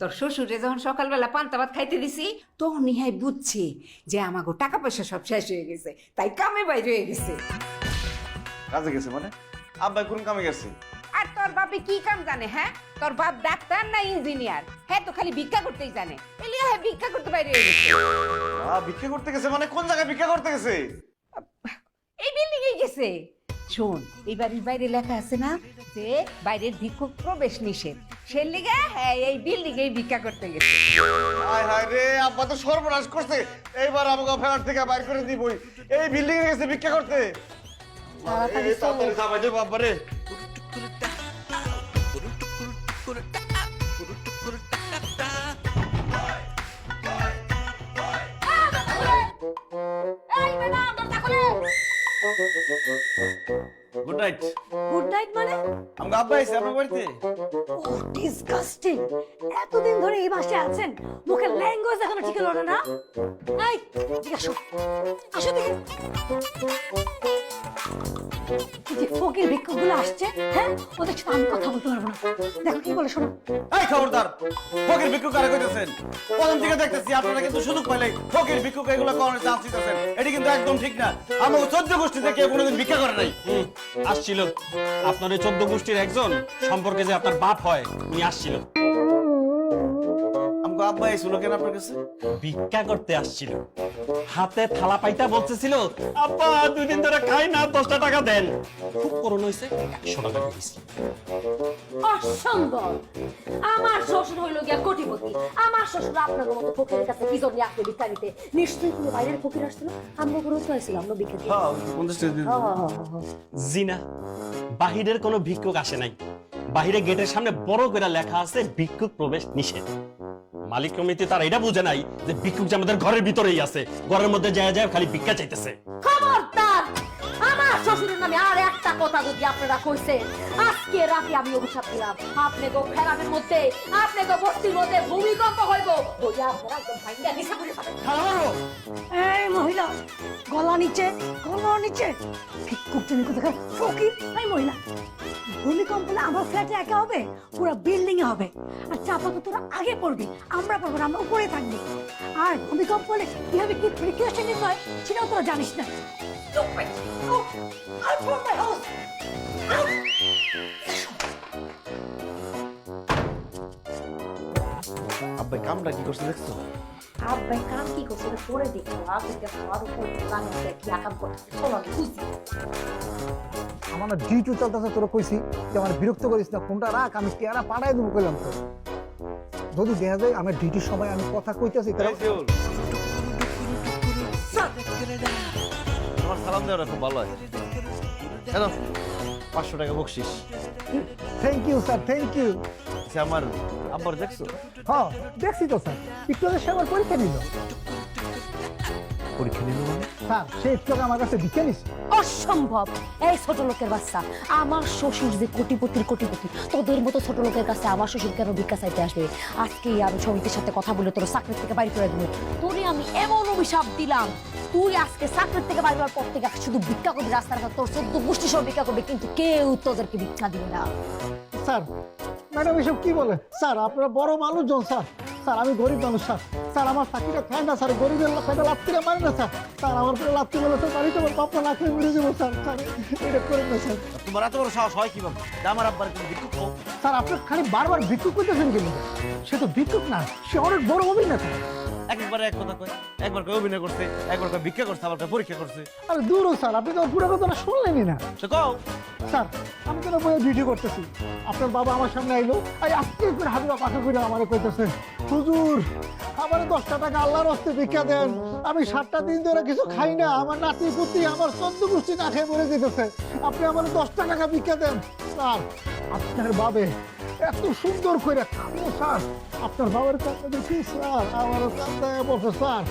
তোর শ্বশুরে যখন সকালবেলা পান্তা ভাত খাইতে দিছি তখন ইহাই বুঝছি যে আমাকে টাকা পয়সা সব শেষ হয়ে গেছে তাই কামে বাইরে হয়ে গেছে। কাজে গেছে মানে? আব্বাই কোন কামে গেছে? আর তোর বাপে কি কাম জানে হ্যাঁ? তোর বাপ ডাক্তার না ইঞ্জিনিয়ার? হ্যাঁ তো খালি ভিক্ষা করতেই জানে। এলি হ্যাঁ ভিক্ষা করতে বাইরে হয়ে গেছে। ভিক্ষা করতে গেছে মানে? কোন জায়গায় ভিক্ষা করতে গেছে? এই বিল্ডিং এ গেছে। শোন এই বাড়ির বাইরে লেখা আছে না যে বাইরের ভিক্ষুক প্রবেশ নিষেধ। সে লিগে হ্যাঁ এই বিল্ডিং এই ভিক্ষা করতে গেছে হায় হায় রে আব্বা তো সর্বনাশ করছে এইবার আমাকে ফেরার থেকে বাইর করে দিবই এই বিল্ডিং এ গেছে ভিক্ষা করতে তাড়াতাড়ি এই চল। তাড়াতাড়ি যাবাই দেবো আব্বা রে গুড নাইট গুড নাইট মানে? আমাকে আব্বা আপনার বাড়িতে। ও ডিসগাস্টিং এতদিন ধরে এই আছেন। মুখের ল্যাঙ্গুয়েজ এখনও ঠিক হলো না এই ঠিক আসো আসো দেখে। যে ফকির ভিক্ষুকগুলো আসছে হ্যাঁ? ওদের সাথে আমি কথা বলতে পারব না। দেখো কি বলে শোনো। এই খবরদার ফকির ভিক্ষুক কারে কইতেছেন? প্রথম থেকে দেখতেছি আপনারা কিন্তু সুযোগ পাইলে ফকির ভিক্ষুক এগুলো করার চান্স দিতেছেন। এটি কিন্তু একদম ঠিক না। আমাকে চোদ্দ গোষ্ঠী থেকে কোনোদিন ভিক্ষা করে নাই। আসছিল। আপনার এই চোদ্দ গোষ্ঠীর একজন সম্পর্কে যে আপনার বাপ হয় উনি আসছিল। আমাকে আব্বা এসেছিল কেন আপনার কাছে? ভিক্ষা করতে আসছিল। হাতে থালা পাইতা বলতেছিল আব্বা দুই দিন ধরে খাই না দশটা টাকা দেন। খুব করুণ হয়েছে একশো টাকা দিয়েছি অসম্ভব! আমার শ্বশুর হইল গিয়া কোটিপতি। আমার শ্বশুর আপনার মতো ফকিরের কাছে কি জন্য আপনি ভিক্ষা নিতে নিশ্চয়ই কোনো বাইরের ফকির আসছিল? আমরা কোনো ছিল আমরা ভিক্ষা হ্যাঁ হ্যাঁ। হ্যাঁ, হ্যাঁ, হ্যাঁ। বাহিরের কোনো ভিক্ষুক আসে নাই। বাহিরে গেটের সামনে বড় করে লেখা আছে ভিক্ষুক প্রবেশ নিষেধ। মালিক কমিটি তার এটা বুঝে নাই যে ভিক্ষুক যে আমাদের ঘরের ভিতরেই আছে ঘরের মধ্যে যায় যায় খালি ভিক্ষা চাইতেছে। খবরদার আমার শ্বশুরের নামে আর একটা কথা যদি আপনারা কইছেন আজকে রাতে আমি অভিশাপ দিলাম। আপনি গো মধ্যে আপনি গো বস্তির মধ্যে ভূমিকম্প হইব বইয়া আপনারা একদম এই মহিলা গলা নিচে গলা নিচে। ভিক্ষুক ফকির এই মহিলা। ভূমিকম্প হলে আমার ফ্ল্যাটে একা হবে, পুরো বিল্ডিং এ হবে। আর চাপা তো তোরা আগে পড়বি, আমরা পড়ব আমরা উপরে থাকবি। আর ভূমিকম্প হলে কীভাবে কি প্রিকশন নিতে হয়, সেটাও তোরা জানিস না! আব্বাই কামটা কি করছে দেখছ? আব্বাই কাম কি করছে ওটা পরে দেখো আপনি আর উপর কান কি আকাম করছে চলো আমি আমার না ডিউটি চলতেছে তোরা কইছি যে আমার বিরক্ত করিস না ফোনটা রাখ আমি টেয়ারা পাড়াই দেবো কইলাম তো যদি দেখা যায় আমার ডিউটির সময় আমি কথা কইতেছি শিউল। তোমার সালাম দেওয়াটা খুব ভালো হয় কেন পাঁচশো টাকা বকশিস thank you sir thank you আমার আব্বার দেখছ? হ্যাঁ দেখছি তো স্যার একটু আমার পরীক্ষা নিল পরীক্ষা নিল মানে? স্যার সে একটু আমার কাছে বিজ্ঞান অসম্ভব! এই ছোট লোকের বাচ্চা আমার শ্বশুর যে কোটিপতির কোটিপতি তোদের মতো ছোট লোকের কাছে আমার শ্বশুর কেন ভিক্ষা চাইতে আসবে? আজকেই আমি সমিতির সাথে কথা বলে তোর চাকরির থেকে বাড়ি করে দেবো। তোরে আমি এমন অভিশাপ দিলাম তুই আজকে চাকরির থেকে বাড়ি হওয়ার পর থেকে শুধু ভিক্ষা করবি রাস্তার ঘাট তোর চোদ্দ গোষ্ঠী সব ভিক্ষা করবে কিন্তু কেউ তোদেরকে ভিক্ষা দিবে না। স্যার ম্যাডাম এসব কি বলে? স্যার আপনারা বড় মানুষজন স্যার। স্যার আমি গরিব মানুষ স্যার। স্যার আমার চাকরিটা খায় না স্যার। গরিবের পেটে লাত্তিটা মারে না স্যার। স্যার আমার পেটে লাত্তি বলে স্যার বাড়িতে আমার পাপটা না খেয়ে মরে যাব স্যার। স্যার এটা করেন না স্যার। তোমার এত বড় সাহস হয় কীভাবে? আমার আব্বার তুমি ভিক্ষুক স্যার আপনি খালি বারবার ভিক্ষুক করতেছেন কিন্তু সে তো ভিক্ষুক না সে অনেক বড় অভিনেতা। একবারে এক কথা কয় একবার কয় অভিনয় করছে একবার কয় ভিক্ষা করছে আবার কয় পরীক্ষা করছে। আরে দূরও স্যার আপনি তো পুরো কথাটা শুনলেনই না। তো কও। স্যার আমি কেন বইয়ে ভিডিও করতেছি? আপনার বাবা আমার সামনে আইলো এই আজকে করে হাবিবা পাখা করে আমার কইতেছে হুজুর আমার দশটা টাকা আল্লাহর হস্তে ভিক্ষা দেন। আমি সাতটা দিন ধরে কিছু খাই না। আমার নাতি পুতি আমার চোদ্দ গোষ্ঠী না খেয়ে মরে যেতেছে। আপনি আমার দশটা টাকা ভিক্ষা দেন। স্যার, আপনার বাবে এত সুন্দর করে খাব, স্যার। আপনার বাবার কাছে দেখি, স্যার আমার কাছে বসে, স্যার।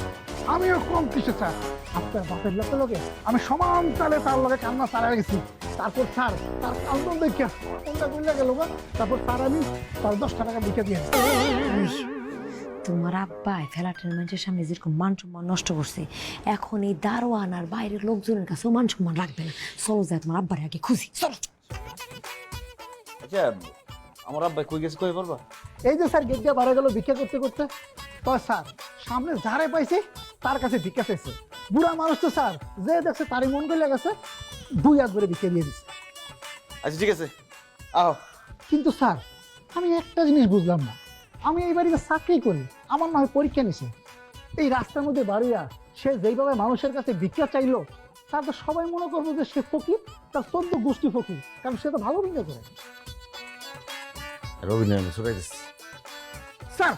আমিও কম কিছু, স্যার। আপনার বাপের লোকে লোকে, আমি সমান তালে তার লগে কান্না চালাই গেছি। তারপর, স্যার, তার কান্দন দেখিয়া কোনটা করলে গেল তারপর তার আমি তার দশটা টাকা বিকে দিয়ে তোমার আব্বা ফেলাটের মানুষের সামনে যেরকম মান সম্মান নষ্ট করছে এখন এই দারোয়ান আর বাইরের লোকজনের কাছেও মান সম্মান রাখবে না। চলো যায় তোমার আব্বার আগে খুঁজি। চলো। আচ্ছা আমার আব্বাই কই গেছে কই বলবা? এই যে স্যার গেট দিয়ে বাড়া গেল ভিক্ষা করতে করতে। তো স্যার সামনে যারে পাইছে তার কাছে ভিক্ষা চাইছে। বুড়া মানুষ তো স্যার যে দেখছে তারই মন করে গেছে দুই হাত করে ভিক্ষা দিয়ে দিচ্ছে আচ্ছা ঠিক আছে। আহ। কিন্তু স্যার আমি একটা জিনিস বুঝলাম না। আমি এই বাড়িতে চাকরি করি। আমার নয় পরীক্ষা নিছে। এই রাস্তার মধ্যে বাড়িয়া সে যেইভাবে মানুষের কাছে ভিক্ষা চাইলো তার তো সবাই মনে করব যে সে ফকির তার চোদ্দ গোষ্ঠী ফকির কারণ সে তো ভালো ভিক্ষা করে। রবীন্দ্র স্যার